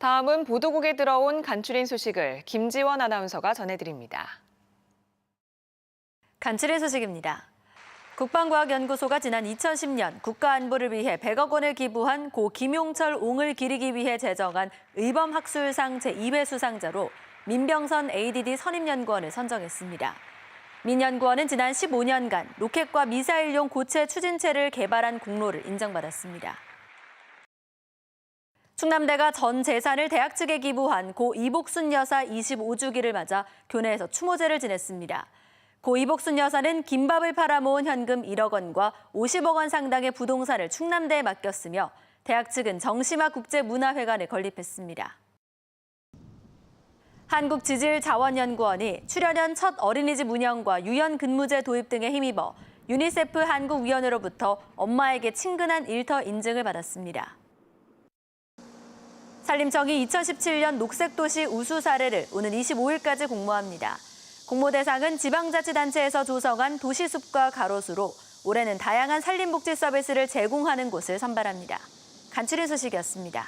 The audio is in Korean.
다음은 보도국에 들어온 간추린 소식을 김지원 아나운서가 전해드립니다. 간추린 소식입니다. 국방과학연구소가 지난 2010년 국가안보를 위해 100억 원을 기부한 고 김용철 옹을 기리기 위해 제정한 의범학술상 제2회 수상자로 민병선 ADD 선임연구원을 선정했습니다. 민 연구원은 지난 15년간 로켓과 미사일용 고체 추진체를 개발한 공로를 인정받았습니다. 충남대가 전 재산을 대학 측에 기부한 고 이복순 여사 25주기를 맞아 교내에서 추모제를 지냈습니다. 고 이복순 여사는 김밥을 팔아 모은 현금 1억 원과 50억 원 상당의 부동산을 충남대에 맡겼으며 대학 측은 정심화 국제문화회관에 건립했습니다. 한국지질자원연구원이 출연연 첫 어린이집 운영과 유연 근무제 도입 등에 힘입어 유니세프 한국위원회로부터 엄마에게 친근한 일터 인증을 받았습니다. 산림청이 2017년 녹색도시 우수 사례를 오는 25일까지 공모합니다. 공모 대상은 지방자치단체에서 조성한 도시숲과 가로수로 올해는 다양한 산림복지 서비스를 제공하는 곳을 선발합니다. 간추린 소식이었습니다.